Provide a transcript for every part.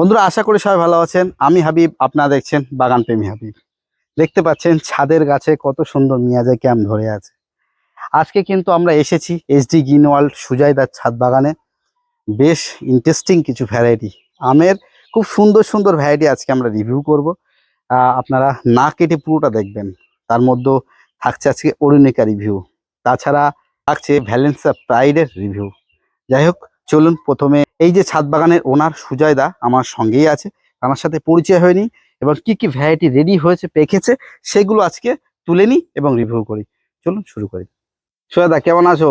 বন্ধুরা, আশা করি সবাই ভালো আছেন। আমি হাবিব, আপনারা দেখছেন বাগান প্রেমী হাবিব। দেখতে পাচ্ছেন ছাদের গাছে কত সুন্দর মিয়াজে ক্যাম্প ধরে আছে। আজকে কিন্তু আমরা এসেছি এসডি গ্রিন ওয়ার্ল্ড সুজাইদার ছাদ বাগানে। বেশ ইন্টারেস্টিং কিছু ভ্যারাইটি আমের খুব সুন্দর সুন্দর ভ্যারাইটি আজকে আমরা রিভিউ করব। আপনারা না কেটে পুরোটা দেখবেন। তার মধ্যে থাকছে আজকে অরুণিকা রিভিউ তাছাড়া থাকছে ভ্যালেন্সা প্রাইডের রিভিউ যাই হোক চলুন প্রথমে এই যে ছাদ বাগানের ওনার সুজয়দা আমার সঙ্গেই আছে আমার সাথে পরিচয় হয়নি এবং কি কি ভ্যারাইটি রেডি হয়েছে পেকেছে সেগুলো আজকে তুলে নিই এবং রিভিউ করি। চলুন শুরু করি। সুজয়দা কেমন আছো?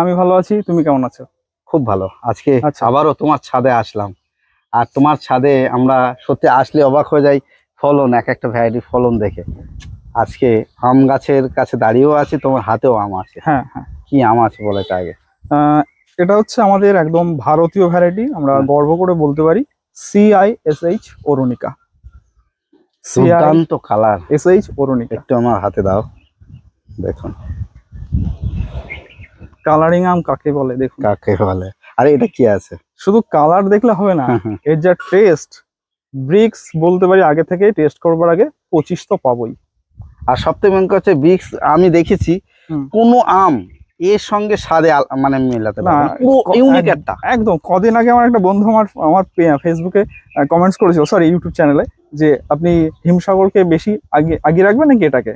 আমি ভালো আছি তুমি কেমন আছো? খুব ভালো। আজকে আচ্ছা। আবারও তোমার ছাদে আসলাম। আর তোমার ছাদে আমরা সত্যি আসলে অবাক হয়ে যাই ফলন এক একটা ভ্যারাইটি ফলন দেখে। আজকে আম গাছের কাছে দাঁড়িয়েও আছে তোমার হাতেও আম আছে। হ্যাঁ হ্যাঁ। কি আম আছে বলে আগে। এটা হচ্ছে আমাদের একদম ভারতীয় ভ্যারাইটি আমরা গর্ব করে বলতে পারি সিআই এস এইচ অরুণিকা। দুর্দান্ত কালার এস এইচ অরুণিকা। একটু আমার হাতে দাও দেখুন। কালারিং আম কাকে বলে দেখুন। কাকে বলে? আরে এটা কি আছে? শুধু কালার দেখলে হবে না এর যা টেস্ট ব্রিক্স বলতে পারি আগে থেকে টেস্ট করবার আগে পঁচিশ তো পাবোই। আর সবথেকে মেন কথা হচ্ছে বিক্স আমি দেখেছি। কোনো আম এর সঙ্গে স্বাদে মানে মেলাতে না, ইউনিক একটা। একদম কদিন আগে আমার একটা বন্ধু আমার আমার ফেসবুকে কমেন্টস করেছিল সরি ইউটিউব চ্যানেলে যে আপনি হিমসাগরকে বেশি আগে আগে রাখবেন নাকি এটাকে?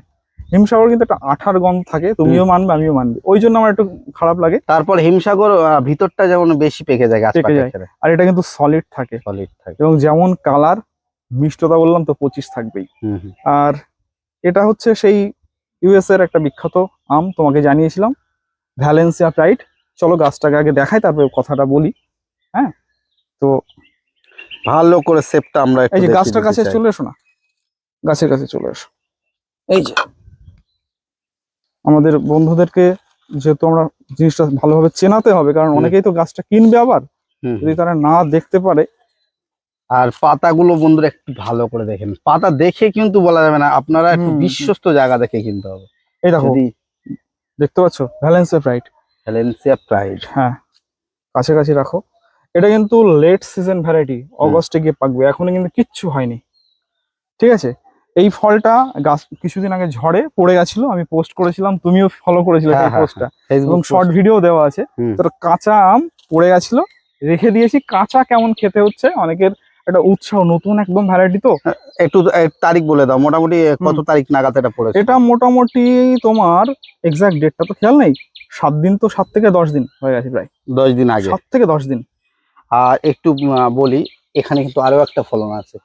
হিমসাগর কিন্তু একটা আঠার গন্ধ থাকে তুমিও মানবে আমিও মানবে। ওই জন্য আমার একটু খারাপ লাগে। তারপর হিমসাগর ভিতরটা যেমন বেশি পেকে যায় পেকে যায়। আর এটা কিন্তু সলিড থাকে। সলিড থাকে। এবং যেমন কালার মিষ্টতা বললাম তো পঁচিশ থাকবেই। আর এটা হচ্ছে সেই ইউএস এর একটা বিখ্যাত আম তোমাকে জানিয়েছিলাম। ভ্যালেন্সিয়া প্রাইড চলো গাছটাকে আগে দেখাই তারপরে কথাটা বলি। হ্যাঁ? তো ভালো করে সেপটা আমরা এই যে গাছটার কাছে চলে এসো না। গাছের কাছে চলে এসো। এই যে। আমাদের বন্ধুদেরকে যেহেতু আমরা জিনিসটা ভালোভাবে চেনাতে হবে কারণ অনেকেই তো গাছটা কিনবে আবার। যদি তারা না দেখতে পারে। আর পাতাগুলো বন্ধুরা একটু ভালো করে দেখেন। পাতা দেখে কিন্তু বলা যাবে না আপনারা একটু। বিশ্বস্ত জায়গা দেখে কিনতে হবে। এই দেখো। দেখতে পাচ্ছ? ভ্যালেন্সিয়া প্রাইড ভ্যালেন্সিয়া প্রাইড হ্যাঁ। কাছাকাছি রাখো। এটা কিন্তু লেট সিজন ভ্যারাইটি অগস্টে গিয়ে পাকবে। এখনও কিন্তু কিচ্ছু হয়নি। ঠিক আছে? এই ফলটা গাছ কিছুদিন আগে ঝড়ে পড়ে গেছিল আমি পোস্ট করেছিলাম তুমিও ফলো করেছিলে হ্যাঁ, এই হ্যাঁ, পোস্টটা এবং শর্ট ভিডিও দেওয়া আছে। তোর কাঁচা আম পড়ে গেছিল। রেখে দিয়েছি কাঁচা কেমন খেতে হচ্ছে? অনেকের একটা উৎসাহ নতুন একদম ভ্যারাইটি তো। একটু এ, তারিখ বলে দাও মোটামুটি কত তারিখ নাগাদ এটা পড়েছে? এটা মোটামুটি তোমার এক্সাক্ট ডেটটা তো খেয়াল নেই। সাত দিন তো সাত থেকে দশ দিন হয়ে গেছে প্রায়। দশ দিন আগে। সাত থেকে দশ দিন। আর একটু বলি এখানে কিন্তু আরও একটা ফলন আছে।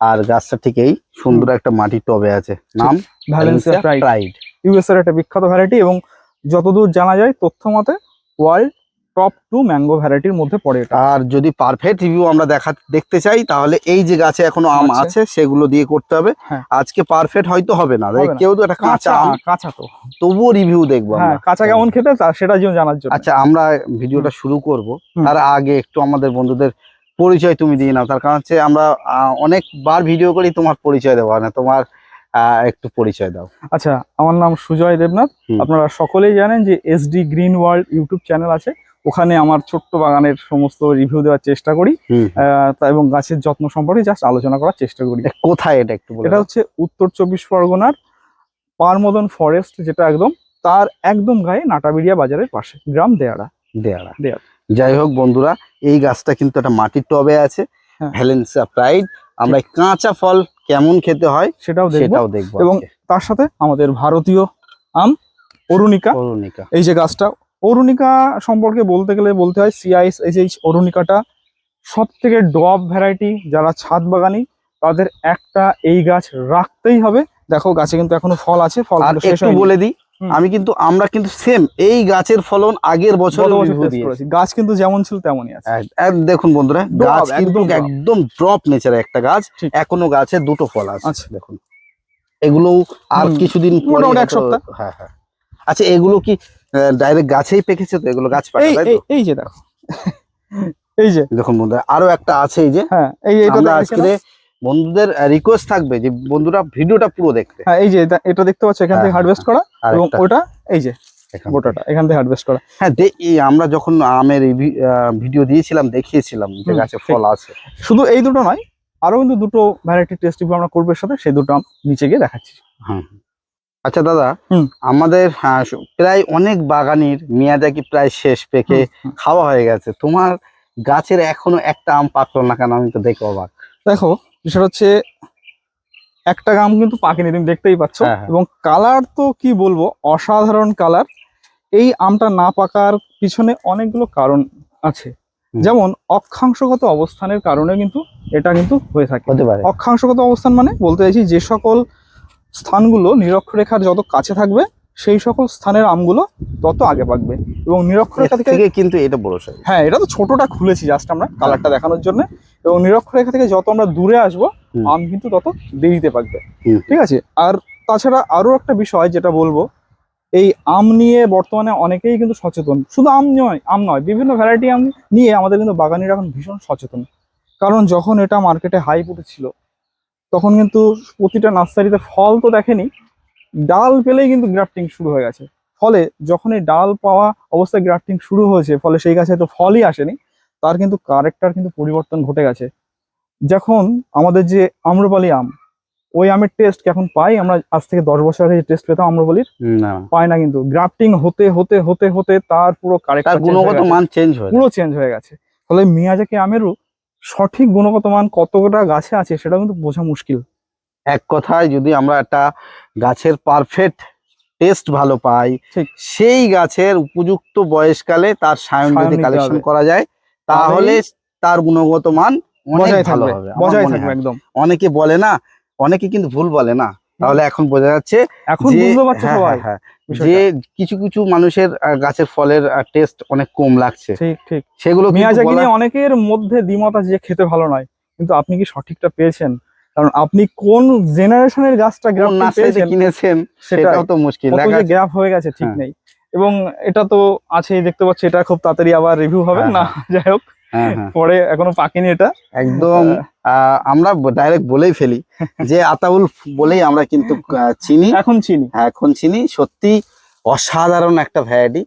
আর গাছটা ঠিক এই সুন্দর একটা মাটির টবে আছে। নাম? ভ্যালেন্সিয়া প্রাইড প্রাইড ইউএস এর একটা বিখ্যাত ভ্যারাইটি এবং যতদূর জানা যায় তথ্য মতে ওয়ার্ল্ড টপ টু ম্যাঙ্গো ভ্যারাইটির মধ্যে পড়ে এটা। আর যদি পারফেক্ট রিভিউ আমরা দেখা দেখতে চাই তাহলে এই যে গাছে এখনও আম আছে। সেগুলো দিয়ে করতে হবে। হ্যাঁ। আজকে পারফেক্ট হয়তো হবে না। কেউ তো একটা কাঁচা কাঁচা আম। কাঁচা তো। তবুও রিভিউ দেখব হ্যাঁ কাঁচা কেমন খেতে সেটা জানার জন্য। আচ্ছা আমরা ভিডিওটা শুরু করব। তার আগে একটু আমাদের বন্ধুদের পরিচয় তুমি দিয়ে নাও। তার কারণ হচ্ছে আমরা অনেকবার ভিডিও করি তোমার পরিচয় দেওয়া না। তোমার একটু পরিচয় দাও। আচ্ছা আমার নাম সুজয় দেবনাথ। আপনারা সকলেই জানেন যে SD green world YouTube channel আছে। ওখানে আমার ছোট্ট বাগানের সমস্ত রিভিউ দেওয়ার চেষ্টা করি তা এবং গাছের যত্ন সম্পর্কে জাস্ট আলোচনা করার চেষ্টা করি। কোথায় এটা একটু বলে এটা হচ্ছে উত্তর চব্বিশ পরগনার পারমদন ফরেস্ট যেটা একদম তার একদম গায়ে নাটাবিড়িয়া বাজারের পাশে গ্রাম দেয়ারা দেয়ারা দেয়ারা। যাই হোক বন্ধুরা এই গাছটা কিন্তু একটা মাটির টবে আছে হ্যাঁ। ভ্যালেন্সিয়া প্রাইড আমরা কাঁচা ফল কেমন খেতে হয় সেটাও দেখব। সেটাও দেখব এবং তার সাথে আমাদের ভারতীয় আম অরুণিকা। অরুণিকা। এই যে গাছটা অরুণিকা সম্পর্কে বলতে গেলে বলতে হয় সিআইএস এই যে অরুণিকাটা সব থেকে ডব ভ্যারাইটি যারা ছাদ বাগানি তাদের একটা এই গাছ রাখতেই হবে। দেখো গাছে কিন্তু এখনও ফল আছে ফল একটু বলে দিই আমি কিন্তু আমরা কিন্তু সেম এই গাছের ফলন আগের বছর। গাছ কিন্তু যেমন ছিল তেমনই আছে। দেখুন বন্ধুরা গাছ কিন্তু একদম একদম ড্রপ নেচার একটা গাছ। এখনও গাছে দুটো ফল আছে আচ্ছা। দেখুন। এগুলো আর কিছুদিন পরে এক সপ্তাহ। হ্যাঁ হ্যাঁ। আচ্ছা এগুলো কি ডাইরেক্ট গাছেই পেকেছে তো এগুলো গাছ পাকা এই তাই তো? এই যে দেখো। এই যে। দেখুন বন্ধুরা আরও একটা আছে এই যে। হ্যাঁ এই যে এটা আজকে বন্ধুদের রিকোয়েস্ট থাকবে যে বন্ধুরা ভিডিওটা পুরো দেখতে। হ্যাঁ এই যে এটা- দেখতে পাচ্ছ এখান থেকে হ্যাঁ, হারভেস্ট করা এবং ওটা এই যে এখান গোটাটা এখান থেকে হারভেস্ট করা। হ্যাঁ আমরা যখন আমের ভিডিও দিয়েছিলাম দেখিয়েছিলাম যে গাছে ফল আছে। শুধু এই দুটো নয় আরও কিন্তু দুটো ভ্যারাইটি টেস্ট আমরা করব সাথে সেই দুটো আম নিচে গিয়ে দেখাচ্ছি। হ্যাঁ। আচ্ছা দাদা আমাদের প্রায় অনেক বাগানির মেয়াদাকি প্রায় শেষ পেকে। খাওয়া হয়ে গেছে। তোমার গাছের এখনও একটা আম পাকলো না কেন? আমি তো দেখে অবাক। দেখো বিষয়টা হচ্ছে একটা গাম কিন্তু পাকেনি তুমি দেখতেই পাচ্ছ। হ্যাঁ, হ্যাঁ। এবং কালার তো কি বলব অসাধারণ কালার। এই আমটা না পাকার পিছনে অনেকগুলো কারণ আছে। যেমন অক্ষাংশগত অবস্থানের কারণে কিন্তু এটা কিন্তু হয়ে থাকে। অক্ষাংশগত অবস্থান মানে বলতে চাইছি যে সকল স্থানগুলো নিরক্ষরেখার যত কাছে থাকবে সেই সকল স্থানের আমগুলো তত আগে পাকবে। এবং নিরক্ষরেখা থেকে কিন্তু এটা বড় সাইজ। হ্যাঁ এটা তো ছোটটা খুলেছি জাস্ট আমরা কালারটা দেখানোর জন্য। এবং নিরক্ষরেখা থেকে যত আমরা দূরে আসব আম কিন্তু তত দেরিতে পাকবে। ঠিক আছে? আর তাছাড়া আরও একটা বিষয় যেটা বলব এই আম নিয়ে বর্তমানে অনেকেই কিন্তু সচেতন। শুধু আম নয় আম নয় বিভিন্ন ভ্যারাইটি আম নিয়ে আমাদের কিন্তু বাগানিরা এখন ভীষণ সচেতন। কারণ যখন এটা মার্কেটে হাইপ উঠেছিল তখন কিন্তু প্রতিটা নার্সারিতে ফল তো দেখেনি ডাল পেলেই কিন্তু গ্রাফটিং শুরু হয়ে গেছে। ফলে যখন এই ডাল পাওয়া অবস্থায় গ্রাফটিং শুরু হয়েছে ফলে সেই গাছে তো ফলই আসেনি তার কিন্তু কারেক্টার কিন্তু পরিবর্তন ঘটে গেছে। যখন আমাদের যে আম্রপালি আম ওই আমের টেস্ট এখন পাই আমরা আজ থেকে দশ বছর আগে টেস্ট পেতাম আম্রপালির পাই না কিন্তু। গ্রাফটিং হতে হতে হতে হতে তার পুরো কারেক্টার গুণগত মান চেঞ্জ হয়ে পুরো চেঞ্জ হয়ে গেছে। ফলে মিয়াজাকি আমেরও সঠিক গুণগত মান কতটা গাছে আছে সেটা কিন্তু বোঝা মুশকিল। এক কথায় যদি আমরা একটা গাছের পারফেক্ট টেস্ট ভালো পাই সেই গাছের উপযুক্ত বয়সকালে তার সায়ন যদি কালেকশন করা যায় তাহলে তার গুণগত মান অনেক ভালো হবে। বজায় থাকবে একদম। অনেকে বলে না অনেকে কিন্তু ভুল বলে না। তাহলে এখন বোঝা যাচ্ছে এখন বুঝতে পারছে হ্যাঁ, সবাই হ্যাঁ, হ্যাঁ, যে কিছু কিছু মানুষের গাছের ফলের টেস্ট অনেক কম লাগছে। ঠিক ঠিক। সেগুলো মিয়াজাকি নিয়ে অনেকের মধ্যে দ্বিমত আছে যে খেতে ভালো নয়। কিন্তু আপনি কি সঠিকটা পেয়েছেন? কারণ আপনি কোন জেনারেশনের গাছটা গ্রাফ কিনেছেন সেটা সেটাও তো মুশকিল। গ্রাফ হয়ে গেছে ঠিক। নেই। এবং এটা তো আছেই দেখতে পাচ্ছি এটা খুব তাড়াতাড়ি আবার রিভিউ হবে না যাই হোক। পরে এখনও পাকেনি এটা। একদম আমরা ডাইরেক্ট বলেই ফেলি যে আতাউল বলেই আমরা কিন্তু চিনি। এখন চিনি। হ্যাঁ, এখন চিনি সত্যি অসাধারণ একটা ভ্যারাইটি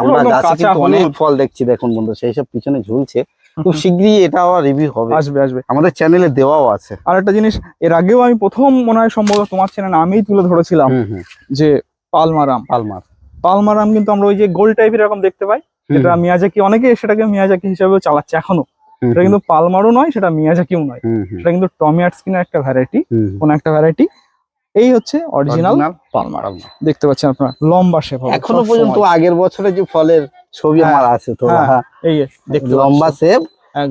আমরা গাছে কিন্তু অনেক ফল দেখছি দেখুন বন্ধু সেই সব পিছনে ঝুলছে। খুব শীঘ্রই এটা আবার রিভিউ হবে। আসবে আসবে। আমাদের চ্যানেলে দেওয়াও আছে। আর একটা জিনিস এর আগেও আমি প্রথম মনে হয় সম্ভবত তোমার চ্যানেল আমিই তুলে ধরেছিলাম যে পালমারাম। পালমার পালমারাম কিন্তু আমরা ওই যে গোল টাইপের এরকম দেখতে পাই। যেটা মিয়াজাকি অনেকে সেটাকে মিয়াজাকি হিসেবেও চালাচ্ছে এখনও। সেটা কিন্তু পালমারও নয় সেটা মিয়াজাকিও নয়। সেটা কিন্তু টমিয়াট স্কিনের একটা ভ্যারাইটি কোন একটা ভ্যারাইটি এই হচ্ছে অরিজিনাল পালমার। দেখতে পাচ্ছেন আপনারা লম্বা শেপ এখনও পর্যন্ত আগের বছরে যে ফলের ছবি হ্যাঁ, আমার আছে তো হ্যাঁ, হ্যাঁ, এই যে দেখতে লম্বা। সেপ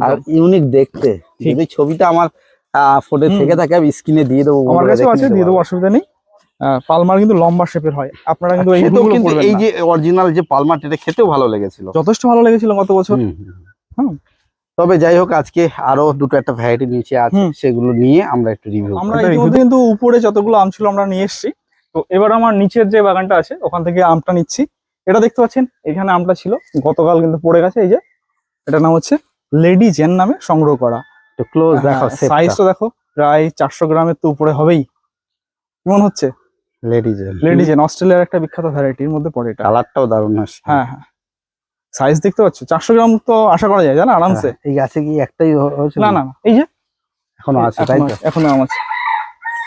আর ইউনিক দেখতে। যদি ছবিটা আমার ফোনে হুম। থেকে থাকে আমি স্ক্রিনে দিয়ে দেবো আমার কাছে আছে দিয়ে দেবো অসুবিধা নেই। পালমার কিন্তু লম্বা শেপের হয়। আপনারা কিন্তু এই কিন্তু এই যে অরিজিনাল যে পালমার এটা খেতেও ভালো লেগেছিল। যথেষ্ট ভালো লেগেছিল গত বছর। হুম। তবে যাই হোক আজকে আরও দুটো একটা ভ্যারাইটি নিচে আছে সেগুলো নিয়ে আমরা একটু রিভিউ আমরা ইতিমধ্যে কিন্তু উপরে যতগুলো আম ছিল আমরা নিয়ে এসেছি। তো এবার আমার নিচের যে বাগানটা আছে ওখান থেকে আমটা নিচ্ছি। এটা দেখতে পাচ্ছেন এখানে আমটা ছিল গতকাল কিন্তু পড়ে গেছে এই যে। এটার নাম হচ্ছে লেডি জেন নামে সংগ্রহ করা। তো ক্লোজ দেখো সাইজটা দেখো প্রায় চারশো গ্রামের তো উপরে হবেই। কেমন হচ্ছে? লেডিজ লেডি জেন অস্ট্রেলিয়ার একটা বিখ্যাত ভ্যারাইটির মধ্যে পড়ে এটা। কালারটাও দারুণ আসছে। হ্যাঁ হ্যাঁ। সাইজ দেখতে পাচ্ছ? চারশো গ্রাম তো আশা করা যায় জানা আরামসে? হ্যাঁ, এই গাছে কি একটাই হ- হয়েছিল না না এই যে। এখনও আছে তাই তো? এখনও আম আছে।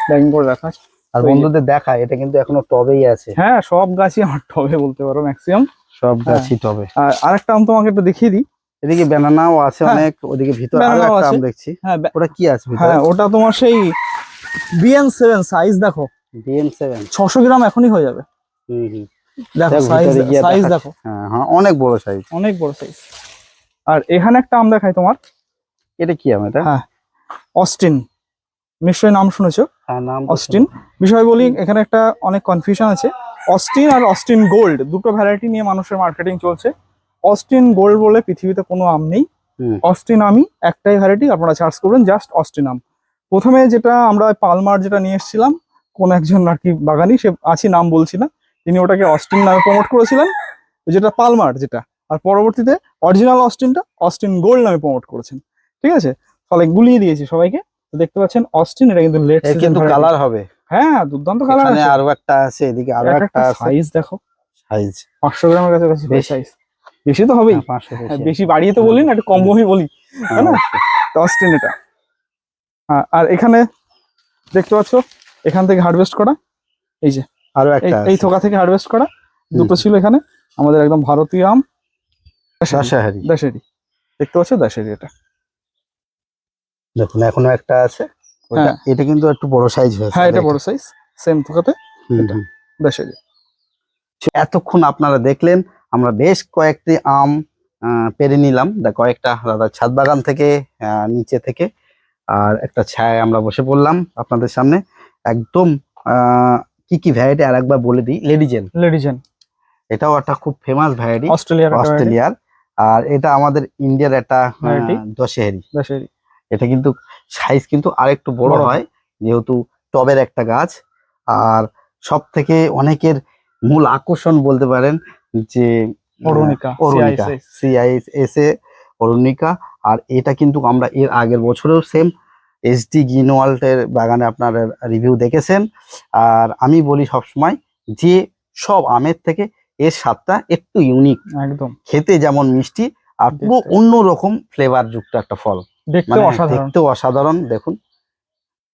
ব্যাগিং করে রাখা। আর বন্ধুদের দেখা এটা কিন্তু এখনও টবেই আছে। হ্যাঁ সব গাছই আমার টবে বলতে পারো ম্যাক্সিমাম সব হ্যাঁ। গাছই টবে। আর আরেকটা আম তোমাকে একটু দেখিয়ে দিই। এদিকে ব্যানানাও আছে হ্যাঁ। অনেক ওদিকে ভিতরে আরও একটা আম দেখছি। হ্যাঁ ওটা কি আছে ভিতরে? হ্যাঁ ওটা তোমার সেই বিএন সেভেন সাইজ দেখো। ডিএম সেভেন ছশো গ্রাম এখনই হয়ে যাবে। দেখো সাইজ সাইজ দেখো হ্যাঁ হ্যাঁ অনেক বড় সাইজ অনেক বড় সাইজ আর এখানে একটা আম দেখাই তোমার। এটা কি আম এটা? হ্যাঁ। অস্টিন নিশ্চয়ই নাম শুনেছো? হ্যাঁ নাম অস্টিন বিষয় বলি এখানে একটা অনেক কনফিউশন আছে। অস্টিন আর অস্টিন গোল্ড দুটো ভ্যারাইটি নিয়ে মানুষের মার্কেটিং চলছে। অস্টিন গোল্ড বলে পৃথিবীতে কোনো আম নেই। অস্টিন আমি একটাই ভ্যারাইটি আপনারা চার্জ করবেন জাস্ট অস্টিন আম। প্রথমে যেটা আমরা পালমার যেটা নিয়ে এসেছিলাম কোন একজন আর কি বাগানি সে আছি নাম বলছি না। তিনি ওটাকে অস্টিন নামে প্রমোট করেছিলেন যেটা পালমার যেটা। আর পরবর্তীতে অরিজিনাল অস্টিনটা অস্টিন গোল্ড নামে প্রমোট করেছেন। ঠিক আছে? ফলে গুলিয়ে দিয়েছি সবাইকে। দেখতে পাচ্ছেন অস্টিন এটা কিন্তু লেট কিন্তু কালার হবে। হ্যাঁ দুর্দান্ত কালার আছে। আরও একটা আছে এদিকে আরও একটা সাইজ দেখো। সাইজ পাঁচশো গ্রামের কাছাকাছি বেশ। সাইজ বেশি তো হবেই। হ্যাঁ, বেশি বাড়িয়ে তো বলি না একটু কম বহি বলি। তাই না? টসটেন এটা। হ্যাঁ, আর এখানে দেখতে পাচ্ছ এখান থেকে হারভেস্ট করা এই যে আরও একটা এই থোকা থেকে হারভেস্ট করা দুটো ছিল এখানে আমাদের একদম ভারতীয় আম দশাহারি দাশেরি। দেখতে পাচ্ছ? দাশেরি এটা। দেখুন এখনও একটা আছে। হ্যাঁ। এটা কিন্তু একটু বড় সাইজ হয়েছে হ্যাঁ এটা বড় সাইজ সেম থোকাতে। এটা। দাশেরি। এতক্ষণ আপনারা দেখলেন আমরা বেশ কয়েকটি আম পেরে নিলাম। দা কয়েকটা দাদা ছাদ বাগান থেকে নিচে থেকে। আর একটা ছায় আমরা বসে পড়লাম আপনাদের সামনে। একদম কি কি ভ্যারাইটি আর একবার বলে দিই? লেডিজেন লেডিজেন এটাও একটা খুব ফেমাস ভ্যারাইটি অস্ট্রেলিয়ার অস্ট্রেলিয়ার আর এটা আমাদের ইন্ডিয়ার একটা? দশেহারি দাশেরি। এটা কিন্তু সাইজ কিন্তু আরেকটু বড়। হয় যেহেতু টবের একটা গাছ। আর সব থেকে অনেকের মূল আকর্ষণ বলতে পারেন যে অরুণিকা অরুণিকা সিআইএস এ অরুণিকা। আর এটা কিন্তু আমরা এর আগের বছরেও সেম এসডি গ্রিনওয়াল্টের বাগানে আপনার রিভিউ দেখেছেন। আর আমি বলি সবসময় যে সব আমের থেকে এর স্বাদটা একটু ইউনিক একদম। খেতে যেমন মিষ্টি আর পুরো দেখতে। অন্য রকম ফ্লেভার যুক্ত একটা ফল। দেখতে মানে অসাধারণ। দেখতেও অসাধারণ। দেখুন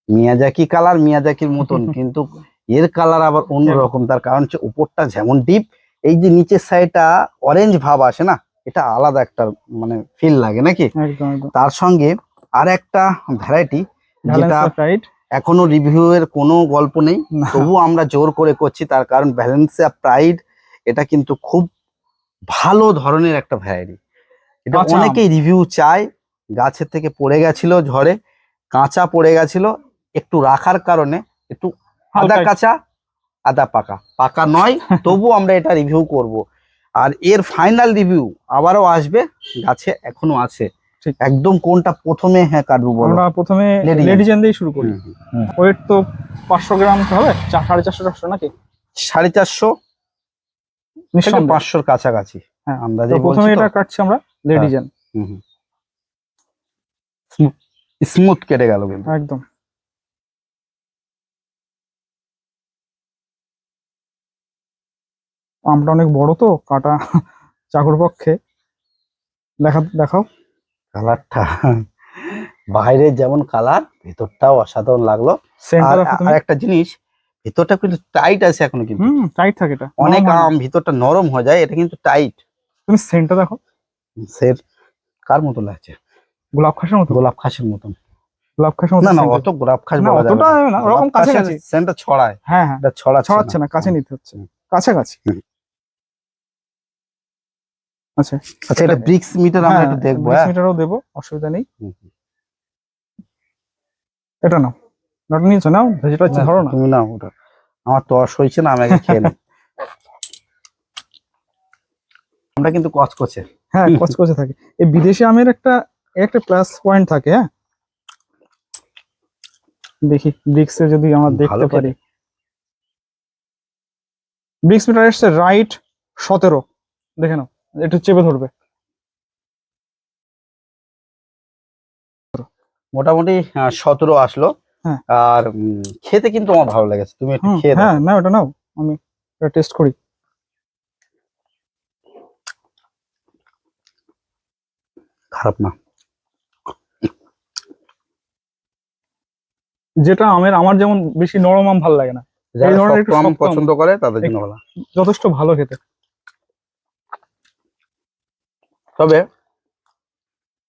মিয়াজাকি কালার মিয়াজাকির মতন কিন্তু এর কালার আবার অন্য রকম তার কারণ হচ্ছে উপরটা যেমন ডিপ এই যে নিচের সাইডটা অরেঞ্জ ভাব আসে না এটা আলাদা একটা মানে ফিল লাগে নাকি? তার সঙ্গে আর একটা ভ্যারাইটি যেটা এখনও রিভিউ এর কোনো গল্প নেই। তবু আমরা জোর করে করছি তার কারণ ব্যালেন্স ব্যালেন্সিয়া প্রাইড এটা কিন্তু খুব ভালো ধরনের একটা ভ্যারাইটি এটা অনেকেই রিভিউ চায় গাছের থেকে পড়ে গেছিল ঝড়ে কাঁচা পড়ে গেছিল একটু রাখার কারণে একটু আদা কাঁচা আদা পাকা। পাকা নয় তবু আমরা এটা রিভিউ করব। আর এর ফাইনাল রিভিউ আবারও আসবে গাছে এখনও আছে। একদম কোনটা প্রথমে হ্যাঁ কাটবো বলো। আমরা প্রথমে। লেডিজেন দিয়ে শুরু করি। ওয়েট তো পাঁচশো গ্রাম তো হবে? সাড়ে চারশো চারশো নাকি? সাড়ে চারশো? থেকে। পাঁচশোর কাছাকাছি। হ্যাঁ, আন্দাজে প্রথমে এটা কাটছি আমরা লেডিজেন স্মুথ কেটে গেল কিন্তু। একদম। আমটা অনেক বড় তো কাটা চাকুর পক্ষে। দেখা দেখাও। কালারটা। বাইরে যেমন কালার ভেতরটাও অসাধারণ লাগল। আর একটা জিনিস ভেতরটা কিন্তু টাইট আছে এখনও কিন্তু। টাইট থাকে এটা। অনেক আম ভিতরটা নরম হয়ে যায় এটা কিন্তু টাইট তুমি সেন্টটা দেখো। সের কার মতো লাগছে? গোলাপ খাসের মতো গোলাপ খাসের মতন। গোলাপ খাসের মতো না না অত গোলাপ খাস বলা যাবে না। ওরকম খাসের কাছাকাছি। সেন্টটা ছড়ায়। হ্যাঁ হ্যাঁ। এটা ছড়াচ্ছে ছড়াচ্ছে না কাছে নিতে হচ্ছে। হুম। কাছাকাছি। হুম। আচ্ছা। আচ্ছা এটা ব্রিক্স মিটার আমরা হ্যাঁ, একটু দেখব হ্যাঁ। মিটারও দেবো অসুবিধা নেই। এটা নাও। নটা নিয়েছো? নাও যেটা হচ্ছে ধরো না। তুমি না ওটা। আমার তস হয়েছে না আমি আগে খেয়ে নিই। আমরা কিন্তু কচকচে। হ্যাঁ কচকচে থাকে। এই বিদেশি আমের একটা একটা প্লাস পয়েন্ট থাকে হ্যাঁ? দেখি ব্রিক্সে যদি আমরা দেখতে পারি। ব্রিক্স মিটার এসছে রাইট সতেরো। দেখে নাও। একটু চেপে ধরবে। মোটামুটি সতেরো আসলো। হ্যাঁ। আর খেতে কিন্তু আমার ভালো লেগেছে। তুমি একটু খেয়ে হ্যাঁ না ওটা নাও। আমি টেস্ট করি। খারাপ না। যেটা আমের আমার যেমন বেশি নরম আম ভালো লাগে না। যারা শক্ত আম। পছন্দ করে তাদের জন্য ভালো। যথেষ্ট ভালো খেতে। তবে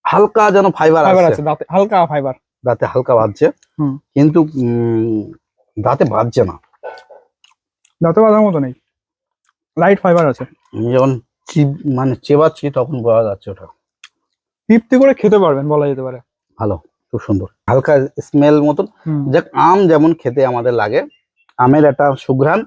হালকা যেন ফাইবার আছে। দাঁতে হালকা ফাইবার দাঁতে হালকা বাজছে। কিন্তু দাঁতে বাজছে না। দাঁতে বাঁধার মতো নেই। লাইট ফাইবার আছে। যখন মানে চেবাচ্ছি তখন বোঝা যাচ্ছে ওটা। তৃপ্তি করে খেতে পারবেন বলা যেতে পারে। ভালো খুব সুন্দর। হালকা স্মেল মতন। যাক আম যেমন খেতে আমাদের লাগে আমের একটা সুঘ্রাণ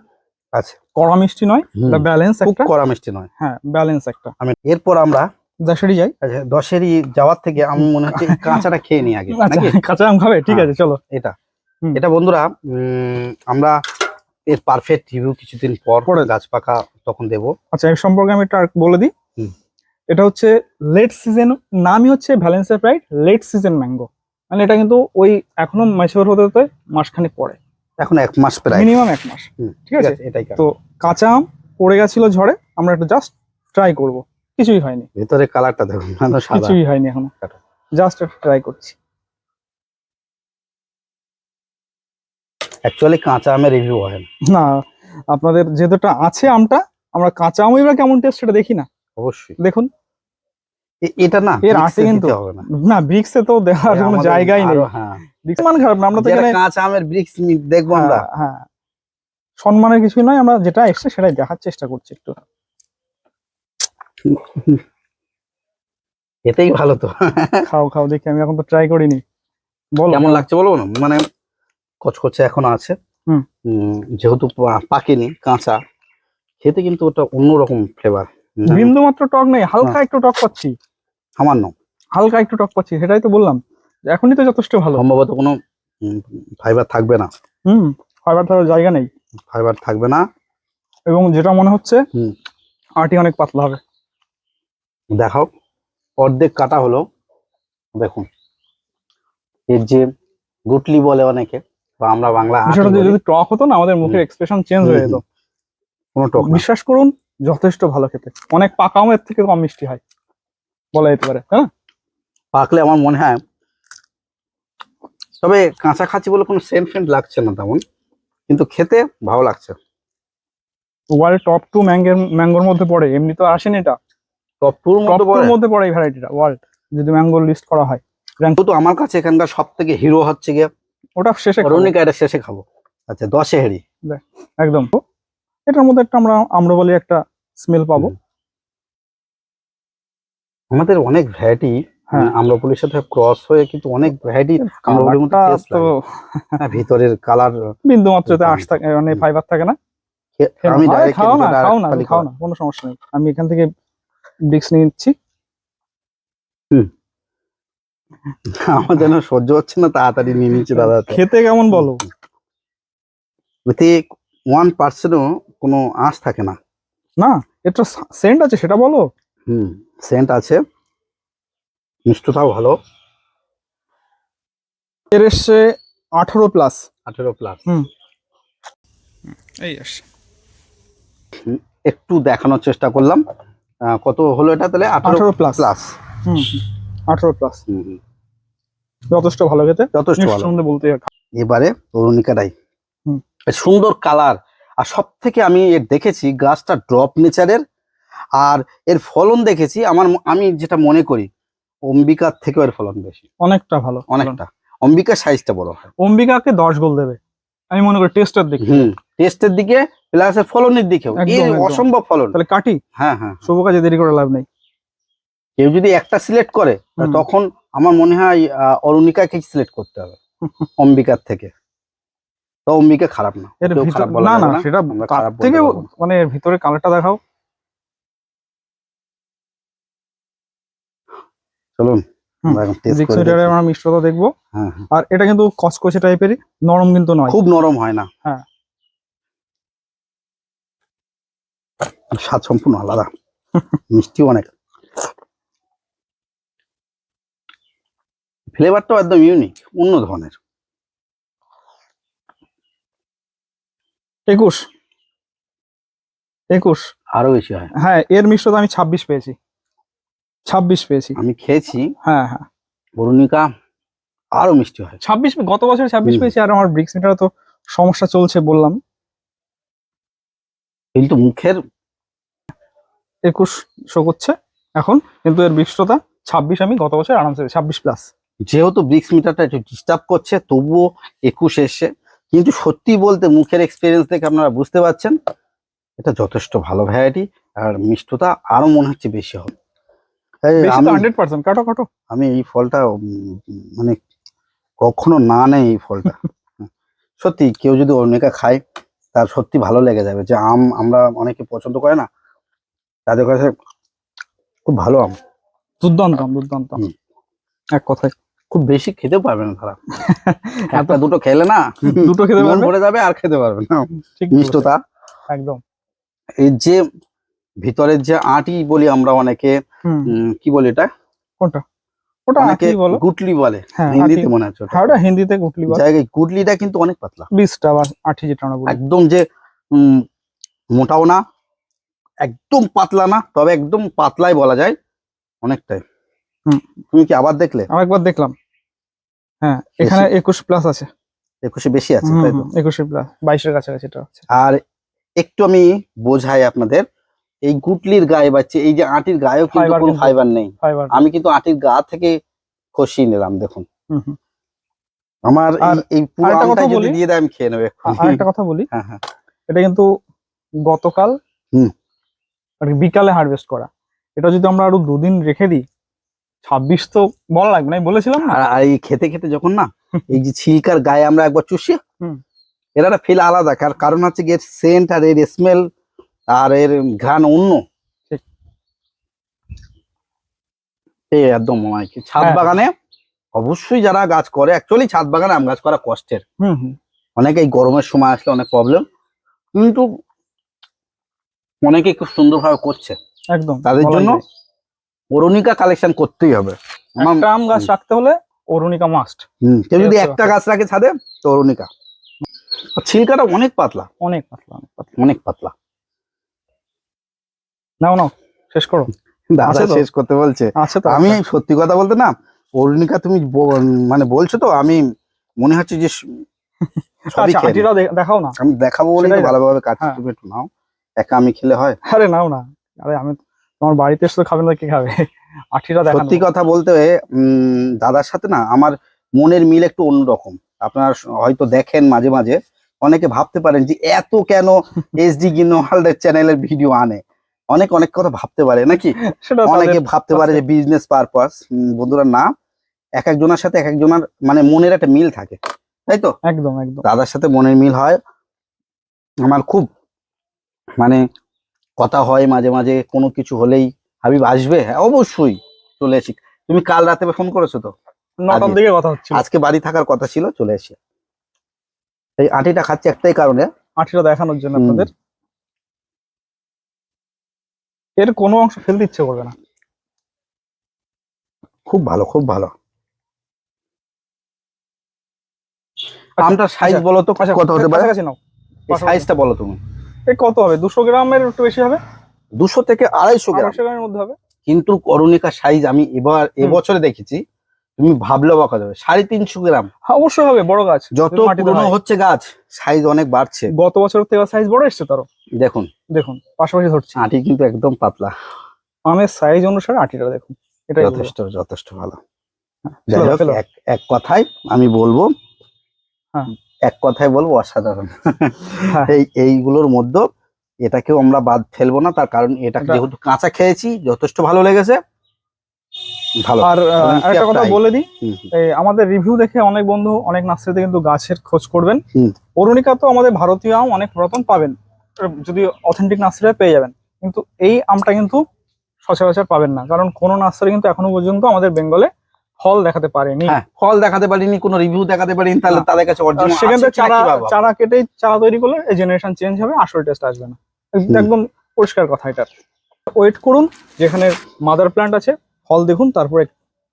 আছে। কড়া মিষ্টি নয় ব্যালেন্স একটা। কড়া মিষ্টি নয়। হ্যাঁ ব্যালেন্স একটা। আমি এরপর আমরা দাশেরি যাই। আচ্ছা, দশেরই যাওয়ার থেকে আমি মনে হচ্ছে কাঁচাটা খেয়ে নিই আগে আচ্ছা নাকি? কাঁচা আম খাবে ঠিক হ্যাঁ। আছে চলো। এটা। এটা বন্ধুরা আমরা এর পারফেক্ট রিভিউ কিছুদিন পর পরে গাছ পাকা তখন দেবো। আচ্ছা এর সম্পর্কে আমি এটা বলে দিই। এটা হচ্ছে লেট সিজন নামই হচ্ছে Valencia pride late season mango মানে এটা কিন্তু ওই এখনও ম্যাচিওর হতে হতে মাসখানেক পরে। এখন এক মাস প্রায়। মিনিমাম এক মাস। ঠিক আছে? এটাই তো কাঁচা আম পড়ে গেছিল ঝড়ে আমরা একটু জাস্ট ট্রাই করব। কিছুই হয়নি। ভেতরে কালারটা দেখুন সাদা। কিছুই হয়নি এখনও। জাস্ট ট্রাই করছি। অ্যাকচুয়ালি কাঁচা আমের রিভিউ হয় না। না আপনাদের যেহেতুটা আছে আমটা আমরা কাঁচা আমই বা কেমন টেস্ট সেটা দেখি না। অবশ্যই। দেখুন। এটা না এর এ কিন্তু হবে না। না ব্রিক্সে তো দেওয়ার কোনো জায়গাই নেই। হ্যাঁ। ব্রিক্স মান খারাপ না আমরা তো এখানে কাঁচা আমের ব্রিক্স দেখব আমরা। হ্যাঁ, হ্যাঁ সম্মানের কিছুই নয় আমরা যেটা এসছে সেটাই দেখার চেষ্টা করছি একটু। এতেই ভালো তো। খাও খাও দেখি আমি এখন তো ট্রাই করিনি। বলো। কেমন লাগছে বলব না মানে কচকচে এখন আছে। যেহেতু পাকেনি কাঁচা খেতে কিন্তু ওটা অন্যরকম ফ্লেভার বিন্দু মাত্র টক নেই হালকা একটু টক পাচ্ছি। সামান্য। হালকা একটু টক পাচ্ছি সেটাই তো বললাম। এখনই তো যথেষ্ট ভালো। সম্ভবত কোনো ফাইবার থাকবে না। হুম ফাইবার থাকার জায়গা নেই। ফাইবার থাকবে না। এবং যেটা মনে হচ্ছে। আটি অনেক পাতলা হবে। দেখাও। অর্ধেক কাটা হলো। দেখুন। এর যে গুটলি বলে অনেকে বা আমরা বাংলা যদি টক হতো না আমাদের মুখের এক্সপ্রেশন চেঞ্জ হয়ে যেত। কোনো টক বিশ্বাস করুন যথেষ্ট ভালো খেতে। অনেক পাকা আমের থেকে কম মিষ্টি হয়। বলা যেতে পারে হ্যাঁ পাকলে আমার মনে হয় তবে কাঁচা খাঁচি বলে কোনো সেন্ট ফেন্ট লাগছে না তেমন। কিন্তু খেতে ভালো লাগছে। ওয়ার্ল্ড টপ টু ম্যাঙ্গের ম্যাঙ্গোর মধ্যে পড়ে। এমনি তো আসেনি এটা। টপ টুর মধ্যে পড়ে? এই ভ্যারাইটিটা ওয়ার্ল্ড যদি ম্যাঙ্গো লিস্ট করা হয়। কিন্তু আমার কাছে এখানকার সব থেকে হিরো হচ্ছে গিয়ে ওটা শেষে। এটা শেষে খাব। আচ্ছা দশে হেরি। একদম। এটার মধ্যে একটা আমরা একটা স্মেল পাবো। আমাদের অনেক ভ্যারাইটি হ্যাঁ। আম্রপলির সাথে ক্রস হয়ে কিন্তু অনেক ভ্যারাইটি আম্রপলির মধ্যে তো ভিতরের কালার বিন্দু মাত্রতে আশ থাকে মানে ফাইবার থাকে না? আমি ডাইরেক্ট খাও না খাও না কোনো সমস্যা নেই। আমি এখান থেকে ব্রিক্স নিয়ে নিচ্ছি। আমার যেন সহ্য হচ্ছে না তাড়াতাড়ি নিয়ে নিচ্ছে দাদা। খেতে কেমন বলো? এতে ওয়ান পার্সেন্টও কোনো আঁশ থাকে না। না এটা সেন্ট আছে সেটা বলো। হুম সেন্ট আছে। মিষ্টতাও ভালো। এর এসছে আঠারো প্লাস আঠেরো প্লাস হুম। এই আসছে একটু দেখানোর চেষ্টা করলাম। কত হলো এটা তাহলে? আঠারো প্লাস প্লাস হুম। আঠারো প্লাস যথেষ্ট ভালো খেতে। যথেষ্ট ভালো। বলতে। এবারে তরুণিকাটাই। সুন্দর কালার আর সব থেকে আমি এর দেখেছি গাছটা ড্রপ নেচারের আর এর ফলন দেখেছি আমার আমি যেটা মনে করি অম্বিকার থেকেও এর ফলন বেশি। অনেকটা ভালো। অনেকটা। অম্বিকার সাইজটা বড় হয়। অম্বিকাকে দশ গোল দেবে। আমি মনে করি টেস্টার দেখি। হুম। টেস্টের দিকে প্লাস ফলনের দিকেও। অসম্ভব ফলন। তাহলে কাটি। হ্যাঁ হ্যাঁ। শুভ কাজে দেরি করে লাভ নেই। কেউ যদি একটা সিলেক্ট করে তখন আমার মনে হয় অরুণিকাকে সিলেক্ট করতে হবে। অম্বিকার থেকে। তো অম্বিকা খারাপ না খারাপ না না সেটা খারাপ থেকে মানে ভিতরে কালারটা দেখাও। চলুন মিষ্টতা দেখব। হ্যাঁ হ্যাঁ। আর এটা কিন্তু কচকচে টাইপেরই নরম কিন্তু নয়। খুব নরম হয় না। হ্যাঁ। স্বাদ সম্পূর্ণ আলাদা। মিষ্টিও অনেক। ফ্লেভারটাও একদম ইউনিক অন্য ধরনের। একুশ। একুশ। আরও বেশি হয়। হ্যাঁ এর মিষ্টতা আমি ছাব্বিশ পেয়েছি। ছাব্বিশ পেয়েছি। আমি খেয়েছি। হ্যাঁ হ্যাঁ। বরুণিকা আরও মিষ্টি হয়। ছাব্বিশ গত বছর ছাব্বিশ পেয়েছি আর আমার ব্রিক্স মিটারে তো সমস্যা চলছে বললাম। কিন্তু মুখের একুশ শো করছে এখন কিন্তু এর মিষ্টতা ছাব্বিশ আমি গত বছর আরামসে ছাব্বিশ প্লাস যেহেতু ব্রিক্স মিটারটা একটু ডিস্টার্ব করছে তবুও একুশ এসছে। কিন্তু সত্যি বলতে মুখের এক্সপিরিয়েন্স থেকে আপনারা বুঝতে পারছেন এটা যথেষ্ট ভালো ভ্যারাইটি আর মিষ্টতা আরও মনে হচ্ছে বেশি হবে। আমি কাটো কাটো। আমি এই ফলটা মানে কখনো না নেই এই ফলটা। সত্যি কেউ যদি অনেকে খায় তার সত্যি ভালো লেগে যাবে। যে আম আমরা অনেকে পছন্দ করে না তাদের কাছে খুব ভালো আম। দুর্দান্ত আম, দুর্দান্ত আম। এক কথায়। খুব বেশি খেতে পারবে না তারা। একটা দুটো খেলে না দুটো খেতে মন ভরে যাবে আর খেতে পারবে না। ঠিক মিষ্টতা একদম। এই যে ভিতরের যে আটি বলি আমরা অনেকে কি বলি এটা? কোনটা? ওটা অনেকে গুটলি বলে। হ্যাঁ হিন্দিতে মনে হচ্ছে ওটা। হ্যাঁ ওটা হিন্দিতে গুটলি বলে। জায়গায় গুটলিটা কিন্তু অনেক পাতলা। বিশটা বা আটি যেটা আমরা বলি। একদম যে উম, মোটাও না একদম পাতলা না তবে একদম পাতলাই বলা যায় অনেকটাই। হুম। তুমি কি আবার দেখলে? আমি একবার দেখলাম। হ্যাঁ এখানে একুশ প্লাস আছে। একুশে বেশি আছে তাই তো? একুশে প্লাস বাইশের কাছাকাছি এটা আছে আর একটু আমি বোঝাই আপনাদের এই গুটলির গায়ে বাচ্চা এই যে আটির গায়েও কিন্তু কোনো ফাইবার নেই। আমি কিন্তু আটির গা থেকে খসিয়ে নিলাম দেখুন। আমার আর এই- এই পুরো আরেকটা কথা যদি বলি। দিয়ে দেয় আমি খেয়ে নেব একটা কথা বলি হ্যাঁ হ্যাঁ। এটা কিন্তু গতকাল হুম। আর বিকালে হারভেস্ট করা। এটা যদি আমরা আরও দুদিন রেখে দিই ছাব্বিশ তো বলা লাগবে না বলেছিলাম না? আর এই খেতে খেতে যখন না এই যে ছিলকার গায়ে আমরা একবার চুষি। এর একটা ফিল আলাদা কার- কারণ হচ্ছে গিয়ে সেন্ট আর এর স্মেল আর এর ঘ্রাণ অন্য। এই একদম মনে হয় কি ছাদ হ্যাঁ। বাগানে অবশ্যই যারা গাছ করে অ্যাকচুয়ালি ছাদ বাগানে আম গাছ করা কষ্টের। হুম এই গরমের সময় আসলে অনেক প্রবলেম কিন্তু অনেকে খুব সুন্দরভাবে করছে। একদম তাদের জন্য অরুণিকা কালেকশন করতেই হবে। একটা আম গাছ রাখতে হলে অরুণিকা মাস্ট হুম, কেউ যদি একটা গাছ রাখে ছাদে তো অরুণিকা। ছিলকাটা অনেক পাতলা। অনেক পাতলা অনেক পাতলা। অনেক পাতলা। নাও নাও শেষ করো। দাদা শেষ করতে বলছে। আমি সত্যি কথা বলতে না অরুণিকা তুমি মানে বলছো তো আমি মনে হচ্ছে যে আচ্ছা দেখাও না। আমি দেখাবো বলে ভালোভাবে কাটছি। তুমি একটু নাও। একা আমি খেলে হয়? আরে নাও না। আরে আমি তোমার বাড়িতে এসে খাবে না কি খাবে? আঠিটা দেখানো। সত্যি কথা বলতে দাদার সাথে না আমার মনের মিল একটু অন্যরকম। আপনারা হয়তো দেখেন মাঝে মাঝে অনেকে ভাবতে পারেন যে এত কেন এসডি গিনোহালদের চ্যানেলের ভিডিও আনে? অনেক অনেক কথা ভাবতে পারে নাকি? অনেকে ভাবতে পারে যে বিজনেস পারপাস বন্ধুরা না। এক একজনের সাথে এক একজনের মানে মনের একটা মিল থাকে। তাই তো? একদম একদম। দাদার সাথে মনের মিল হয়। আমার খুব মানে কথা হয় মাঝে মাঝে কোনো কিছু হলেই। হাবিব আসবে? হ্যাঁ অবশ্যই চলে এসি তুমি কাল রাতে ফোন করেছ তো? নটার দিকে কথা হচ্ছিল। আজকে বাড়ি থাকার কথা ছিল চলে এসে এই আটিটা খাচ্ছি একটাই কারণে আঠিটা দেখানোর জন্য। আপনাদের। এর কোনো অংশ ফেলতে ইচ্ছে করবে না। খুব ভালো খুব ভালো। আচ্ছা, আমটার সাইজ আচ্ছা, বলো তো আচ্ছা কত হতে পারে? সাইজটা বলো তুমি। এই কত হবে? দুশো গ্রামের একটু বেশি হবে? দুশো থেকে আড়াইশো গ্রাম। গ্রামের মধ্যে হবে? কিন্তু করণিকা সাইজ আমি এবার এবছরে দেখেছি তুমি ভাবলেও বাকা যাবে। সাড়ে তিনশো গ্রাম। হ্যাঁ অবশ্যই হবে বড় গাছ। যত পুরনো হচ্ছে গাছ সাইজ অনেক বাড়ছে। গত বছর থেকে সাইজ বড় এসছে তারও? দেখুন। দেখুন পাশাপাশি ধরছি। আটি কিন্তু একদম পাতলা। আমের সাইজ অনুসারে আটিটা দেখুন। বলব। যথেষ্ট যথেষ্ট ভালো। হ্যাঁ, এক কথায় আমি বলব হ্যাঁ। এক কথায় বলব অসাধারণ। হ্যাঁ। এই এইগুলোর মধ্যে এটাকেও আমরা বাদ ফেলব না তার কারণ এটা যেহেতু কাঁচা খেয়েছি যথেষ্ট ভালো লেগেছে। ভালো। আর আরেকটা কথা বলে দিই আমাদের রিভিউ দেখে অনেক বন্ধু অনেক নার্সারিতে কিন্তু গাছের খোঁজ করবেন। অরুণিকা তো আমাদের ভারতীয় আম অনেক পুরাতন পাবেন যদি অথেন্টিক নার্সারি পেয়ে যাবেন। কিন্তু এই আমটা কিন্তু সচরাচর পাবেন না কারণ কোনো নার্সারি কিন্তু এখনও পর্যন্ত আমাদের বেঙ্গলে ফল দেখাতে পারেনি। হ্যাঁ ফল দেখাতে পারিনি কোনো রিভিউ দেখাতে পারিনি তাহলে তাদের কাছে অরিজিনাল সেখান থেকে চারা চারা কেটেই চারা তৈরি করলে এই জেনারেশন চেঞ্জ হবে আসল টেস্ট আসবে না। একদম পরিষ্কার কথা এটা। ওয়েট করুন যেখানে মাদার প্ল্যান্ট আছে ফল দেখুন তারপরে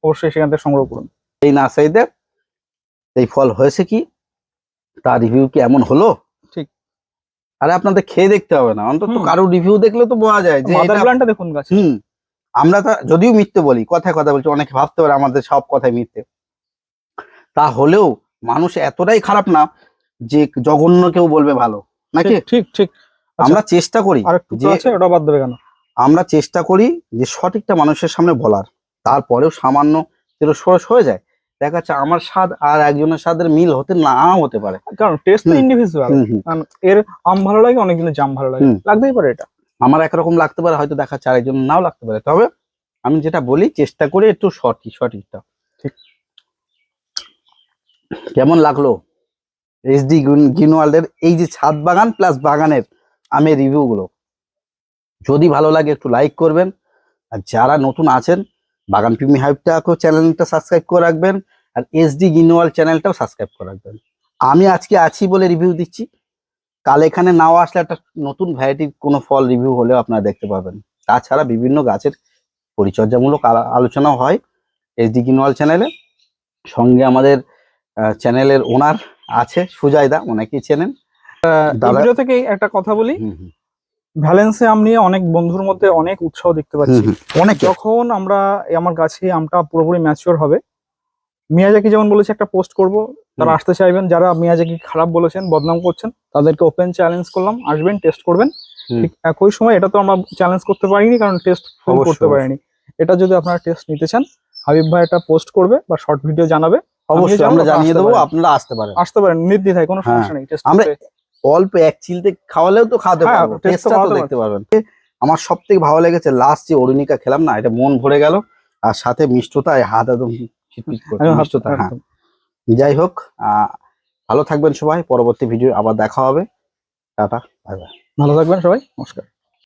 অবশ্যই সেখান থেকে সংগ্রহ করুন। এই নার্সারিতে এই ফল হয়েছে কি? তার রিভিউ কি এমন হলো? ঠিক। আরে আপনাদের খেয়ে দেখতে হবে না অন্তত কারও রিভিউ দেখলে তো বোঝা যায় যে মাদার প্ল্যান্টটা দেখুন গাছ। হুম। আমরা তো যদিও মিথ্যে বলি কথায় কথা বলছি অনেকে ভাবতে পারে আমাদের সব কথাই মিথ্যে। তা হলেও মানুষ এতটাই খারাপ না যে জঘন্য কেউ বলবে ভালো নাকি? ঠিক ঠিক আচ্ছা, আমরা চেষ্টা করি যে ওটা বাদ দেবে কেন? আমরা চেষ্টা করি যে সঠিকটা মানুষের সামনে বলার তারপরেও সামান্য সরস হয়ে যায়। দেখা যাচ্ছে আমার স্বাদ আর একজনের স্বাদের মিল হতে না হতে পারে। কারণ টেস্ট তো ইন্ডিভিজুয়াল এর আম ভালো লাগে অনেক জাম ভালো লাগে। লাগতেই পারে এটা। আমার একরকম লাগতে পারে, হয়তো দেখা যাচ্ছে আরেকজন নাও লাগতে পারে। তবে আমি যেটা বলি, চেষ্টা করে একটু সঠিক সঠিকটা ঠিক। কেমন লাগল? এইচডি গ্রিনওয়ার্ল্ডের এই যে ছাদ বাগান প্লাস বাগানের আমের রিভিউগুলো যদি ভালো লাগে একটু লাইক করবেন। আর যারা নতুন আছেন, বাগান প্রেমী হাইপটাকেও চ্যানেলটা সাবস্ক্রাইব করে রাখবেন। আর এসডি গ্রিনওয়ার্ল্ড চ্যানেলটাও সাবস্ক্রাইব করে রাখবেন। আমি আজকে আছি বলে রিভিউ দিচ্ছি। কাল এখানে নাও আসলে একটা নতুন ভ্যারাইটির কোনো ফল রিভিউ হলেও আপনারা দেখতে পাবেন। তাছাড়া বিভিন্ন গাছের পরিচর্যামূলক আলা- আলোচনাও হয় এসডি কিনওয়াল চ্যানেলে সঙ্গে আমাদের চ্যানেলের ওনার আছে সুজয়দা অনেকেই চেনেন। ভিডিও থেকে একটা কথা বলি। ভ্যালেন্সে আম নিয়ে অনেক বন্ধুর মধ্যে অনেক উৎসাহ দেখতে পাচ্ছি। অনেক। যখন আমরা আমার গাছে আমটা পুরোপুরি ম্যাচিওর হবে মিয়াজাকি যেমন বলেছে একটা পোস্ট করব তারা আসতে চাইবেন যারা মিয়াজাকি খারাপ বলেছেন বদনাম করছেন তাদেরকে ওপেন চ্যালেঞ্জ করলাম আসবেন টেস্ট করবেন। ঠিক একই সময় এটা তো আমরা চ্যালেঞ্জ করতে পারিনি কারণ টেস্ট করতে পারিনি। এটা যদি আপনারা টেস্ট নিতে চান হাবিব ভাই এটা পোস্ট করবে বা শর্ট ভিডিও জানাবে। অবশ্যই আমরা জানিয়ে দেবো আপনারা আসতে পারেন। আসতে পারেন নির্দ্বিধায় কোনো হ্যাঁ। সমস্যা নেই টেস্ট আমরা অল্প এক চিলতে খাওয়ালেও তো খাওয়াতে হ্যাঁ, পারব টেস্টটা তো দেখতে পারবেন। আমার সব থেকে ভালো লেগেছে লাস্ট যে অরুণিকা খেলাম না এটা মন ভরে গেল আর সাথে মিষ্টতা এই হাত একদম মিষ্টতা হ্যাঁ। যাই হোক ভালো থাকবেন সবাই। পরবর্তী ভিডিও আবার দেখা হবে। টাটা, বাই বাই। ভালো থাকবেন সবাই, নমস্কার।